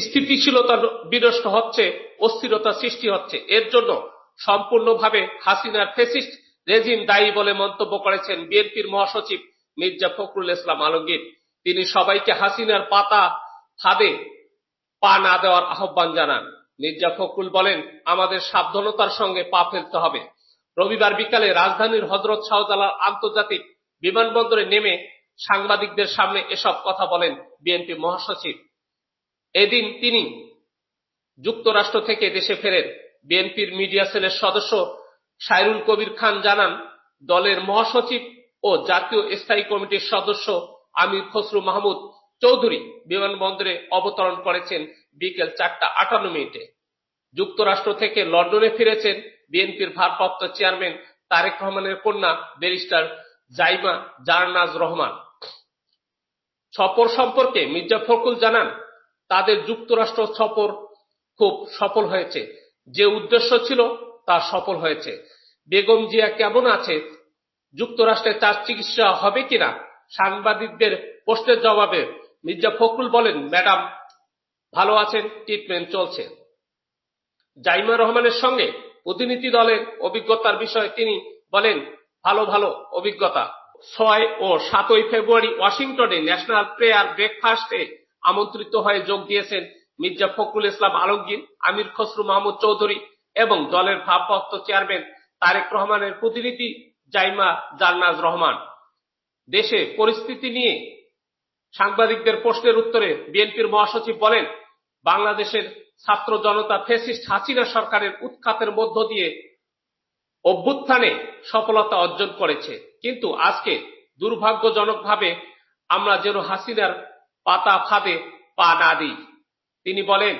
স্থিতিশীলতা বিনষ্ট হচ্ছে অস্থিরতা সৃষ্টি হচ্ছে। এর জন্য সম্পূর্ণভাবে হাসিনার ফেসিস্ট রেজিম দায়ী বলে মন্তব্য করেছেন বিএনপির মহাসচিব মির্জা ফখরুল ইসলাম আলমগীর। তিনি সবাইকে হাসিনার পাতা ফাঁদে পা না দেওয়ার আহ্বান জানান। মির্জা ফখরুল বলেন, আমাদের সাবধানতার সঙ্গে পা ফেলতে হবে। রবিবার বিকালে রাজধানীর হজরত শাহজালাল আন্তর্জাতিক বিমানবন্দরে নেমে সাংবাদিকদের সামনে এসব কথা বলেন বিএনপি মহাসচিব। এদিন তিনি যুক্তরাষ্ট্র থেকে দেশে ফেরেন। বিএনপির মিডিয়া সেলের সদস্য সাইরুল কবির খান জানান, দলের মহাসচিব ও জাতীয় স্থায়ী কমিটির সদস্য আমির খসরু মাহমুদ চৌধুরী বিমানবন্দরে অবতরণ করেছেন বিকেল চারটা আটান্ন মিনিটে। যুক্তরাষ্ট্র থেকে লন্ডনে ফিরেছেন বিএনপির ভারপ্রাপ্ত চেয়ারম্যান তারেক রহমানের কন্যা ব্যারিস্টার জাইমা জারনাজ রহমান। সফর সম্পর্কে মির্জা ফখরুল জানান তাদের যুক্তরাষ্ট্র সফর খুব সফল হয়েছে। যে উদ্দেশ্য ছিল তা সফল হয়েছে। বেগম জিয়া কেমন আছে? যুক্তরাষ্ট্রে তার চিকিৎসা হবে কিনা? সাংবাদিকদের প্রশ্নের জবাবে মির্জা ফখরুল বলেন, ম্যাডাম, ভালো আছেন, ট্রিটমেন্ট চলছে। জাইমা রহমানের সঙ্গে প্রতিনিধি দলের অভিজ্ঞতার বিষয়ে তিনি বলেন, ভালো ভালো অভিজ্ঞতা। ছয় ও সাতই ফেব্রুয়ারি ওয়াশিংটনে ন্যাশনাল প্রেয়ার ব্রেকফাস্টে আমন্ত্রিত হয়ে যোগ দিয়েছেন মির্জা ফখরুল ইসলাম আলমগীর, আমির খসরু মাহমুদ চৌধুরী এবং দলের ভারপ্রাপ্ত চেয়ারম্যান তারেক রহমানের প্রতিনিধি জাইমা জান্নাজ রহমান। দেশে পরিস্থিতি নিয়ে সাংবাদিকদের প্রশ্নের উত্তরে বিএনপির মহাসচিব বলেন, বাংলাদেশের ছাত্র জনতা ফেসিস্ট হাসিনা সরকারের উৎখাতের মধ্য দিয়ে অভ্যুত্থানে সফলতা অর্জন করেছে। কিন্তু আজকে দুর্ভাগ্যজনকভাবে আমরা যেন হাসিনার পাতা ফাঁদে পা না দিই। তিনি বলেন,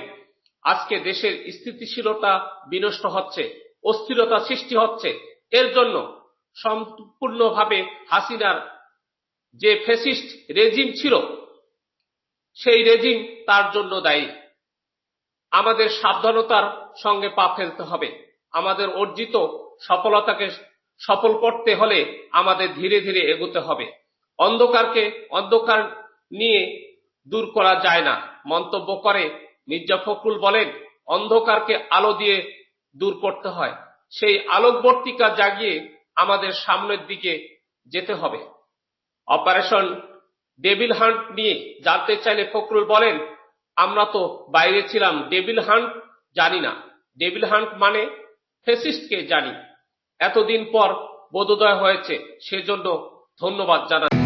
আজকে দেশের স্থিতিশীলতা বিনষ্ট হচ্ছে, অস্থিরতা সৃষ্টি হচ্ছে। এর জন্য সম্পূর্ণভাবে হাসিনার যে ফেসিস্ট রেজিম ছিল, সেই রেজিম তার জন্য দায়ী। আমাদের সাবধানতার সঙ্গে পা ফেলতে হবে। আমাদের অর্জিত সফলতাকে সফল করতে হলে আমাদের ধীরে ধীরে এগোতে হবে। অন্ধকারকে অন্ধকার নিয়ে দূর করা যায় না। মন্তব্য করে মির্জা ফখরুল বলেন, অন্ধকারকে আলো দিয়ে দূর করতে হয়। সেই আলোকবর্তিকা জাগিয়ে আমাদের সামনের দিকে যেতে হবে। অপারেশন ডেভিল হান্ট নিয়ে জানতে চাইলে ফখরুল বলেন, আমরা তো বাইরে ছিলাম, ডেভিল হান্ট জানি না। ডেভিল হান্ট মানে ফেসিস্টকে জানি। এতদিন পর বোধোদয় হয়েছে, সেজন্য ধন্যবাদ জানাই